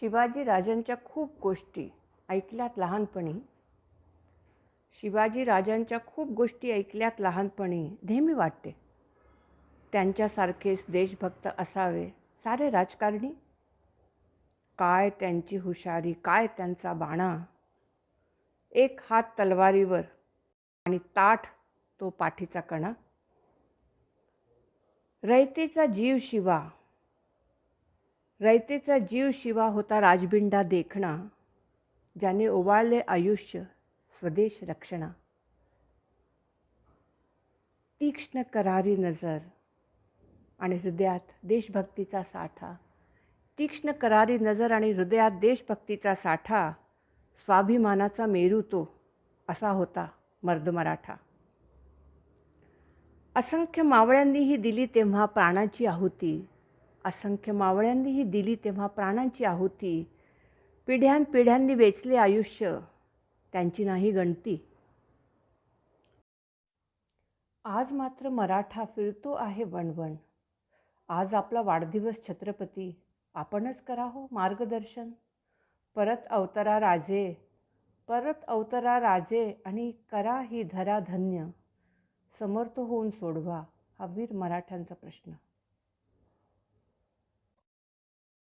शिवाजी राजांच्या खूप गोष्टी ऐकल्यात लहानपणी. शिवाजी राजांच्या खूप गोष्टी ऐकल्यात लहानपणी नेहमी वाटते. त्यांच्यासारखेच देशभक्त असावे सारे राजकारणी. काय त्यांची हुशारी काय त्यांचा बाणा. एक हात तलवारीवर आणि ताठ तो पाठीचा कणा. रयतेचा जीव शिवा. रयतेचा जीव शिवा होता राजबिंडा देखणा ज्याने ओवाळले आयुष्य स्वदेश रक्षणा. तीक्ष्ण करारी नजर आणि हृदयात देशभक्तीचा साठा. तीक्ष्ण करारी नजर आणि हृदयात देशभक्तीचा साठा स्वाभिमानाचा मेरू तो असा होता मर्द मराठा. असंख्य मावळ्यांनीही दिली तेव्हा प्राणाची आहुती. असंख्य मावळ्यांनीही दिली तेव्हा प्राणांची आहुती. पिढ्यानपिढ्यांनी वेचले आयुष्य. त्यांची नाही गणती. आज मात्र मराठा फिरतो आहे वणवण. आज आपला वाढदिवस छत्रपती. आपणच करा हो मार्गदर्शन. परत अवतरा राजे. परत अवतरा राजे आणि करा ही धरा धन्य समर्थ होऊन सोडवा हा वीर मराठ्यांचा प्रश्न.